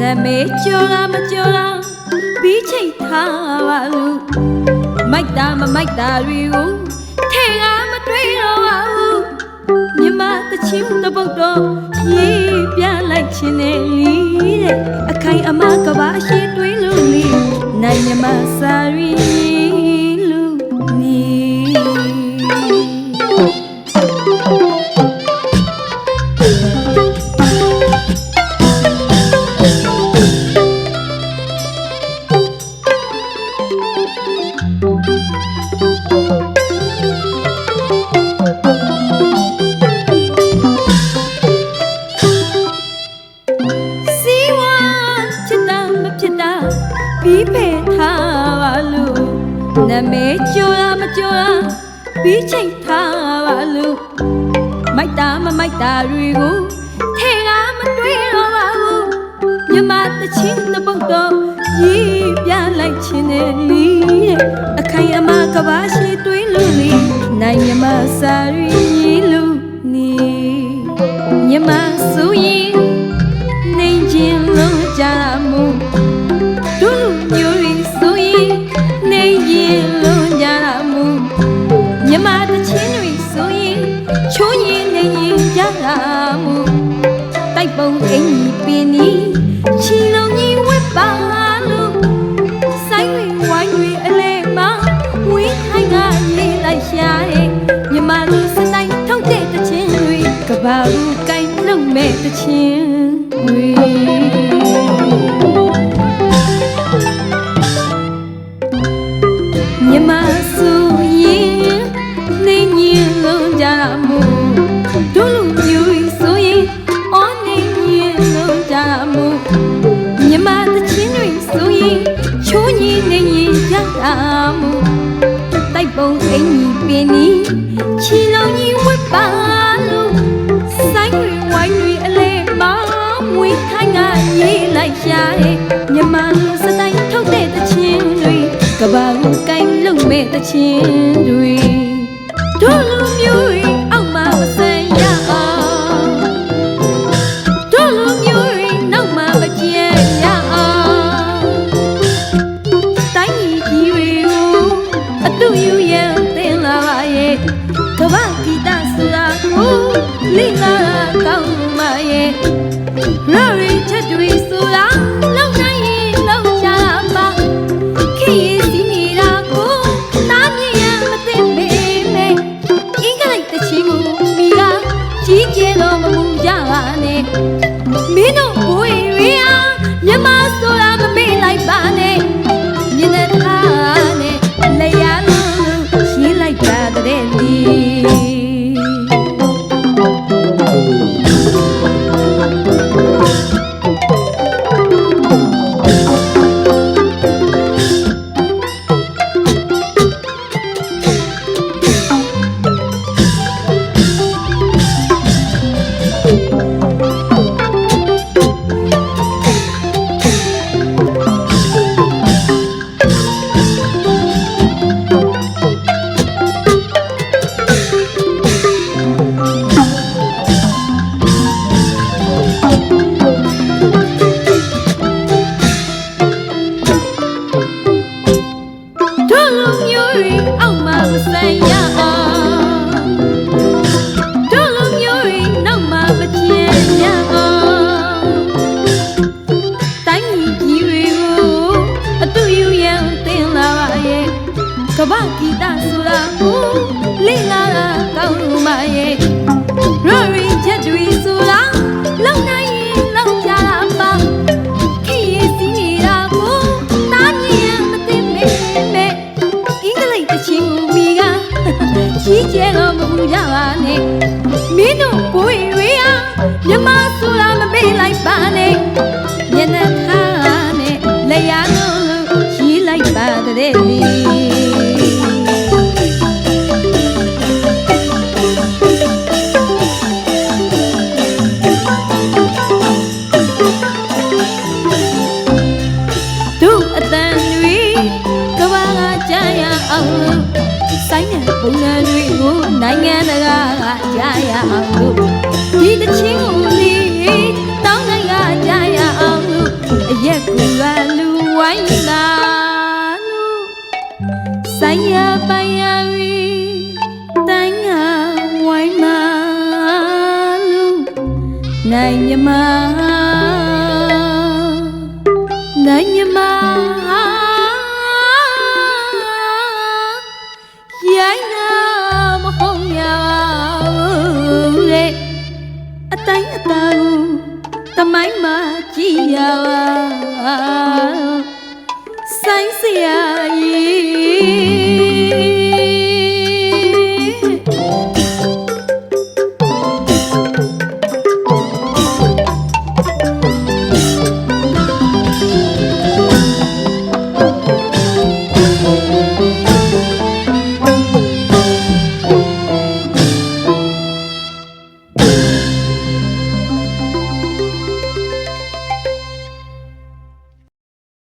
နမေကျော်လားမကျော်လားပြီးချိတ်ထားပါဘူးမိုက်တာမမိုက်တာတွေကိုထဲကမတွေ့တော့ပါဘူးမြမတချင်းတပုတ်တော့ရေးပြလိုက်ခြင်းနဲ့လီတဲ့အခိုင်အမာကဘာအရှိတွေးလို့လီနိုင်မြမစာရီ ထားပါလို့နမဲကြော်ရမကြော်ရပြီးချိန်ထားပါလို့မိုက်တာမမိုက်တာတွေကိုထဲကမတွေးတော့ပါဘူးမြမတချင်းတပုတ်တော့ရေးပြလိုက်ခြင်းနဲ့လီတဲ့အခိုင်အမာကဘာရှိတွေးလို့လီနိုင်မြမစာရီလူနီမြမဆိုရ ချိုးရင်နေရင်ကြမှုတိုက်ပုံအင်ကြီးပင်နီချီလုံးကြီးဝက်ပါလို့ဆိုင်တွေဝိုင်းတွေအလဲမဝေးထိုင်ကလေးလိုက်ရှာရဲ့မြမလူစတိုင်းထုတ်တဲ့တချင်းတွေကဘာဘူးကိုင်းလုံးမဲ့တချင်း ပုံအင်ကြီးပင်နီချီလုံးကြီးဝတ်ပါလို့ဆိုင်တွေဝိုင်းတွေအလဲမမွေးထိုင်းကရေးလိုက်ရှာရဲ့မြမစတိုင်းထုတ်တဲ့တချင်းတွေကဘာကိုကိုင်းလုံးမဲ့တချင်းတွေတို့လူမျိုး ရရီချက်တွေဆိုတာလောက်နိုင်ရင်လောက်ကြပါခေရစီနေတာကိုတားမြင်ရမသိပေမဲ့အင်္ဂလိပ်တချီမူမိကကြီးကျယ်တော့မမူကြပါနဲ့မင်းတို့ဘွေတွေဟာမြမဆိုတာမမေ့လိုက်ပါနဲ့ လူမျိုးတွေအောက်မှာမဆန်ရအောင်တို့လူမျိုးတွေနောက်မှာမချင်ရအောင်တိုင်းကြီးတွေကိုအတူယူရန်သင်လာပါရဲ့ကပ္ပဂီတဆိုတာကို မြမဆိုတာမပေးလိုက်ပါနဲ့မျက်နှာထားနဲ့လျာလုံးလို့ရေးလိုက်ပါတဲ့လေတို့အတန်တွေကဘာကကြားရအောင်လို့ ဆိုင်တဲ့ပုံစံတွေကိုနိုင်ငံတကာကကြားရအောင်လို့ဒီတချင်းကိုလေတောင်းနိုင်ကကြားရအောင်လို့အရက်ကူကလူဝိုင်းလာဆိုင်ရပိုင်ရပြီတိုင်းငါဝိုင်းမာလူနိုင်မြမနိုင်မြမ တိုင်းအတာကိုတမိုင်းမှာကြည်ရပါဆိုင်စရာကြီး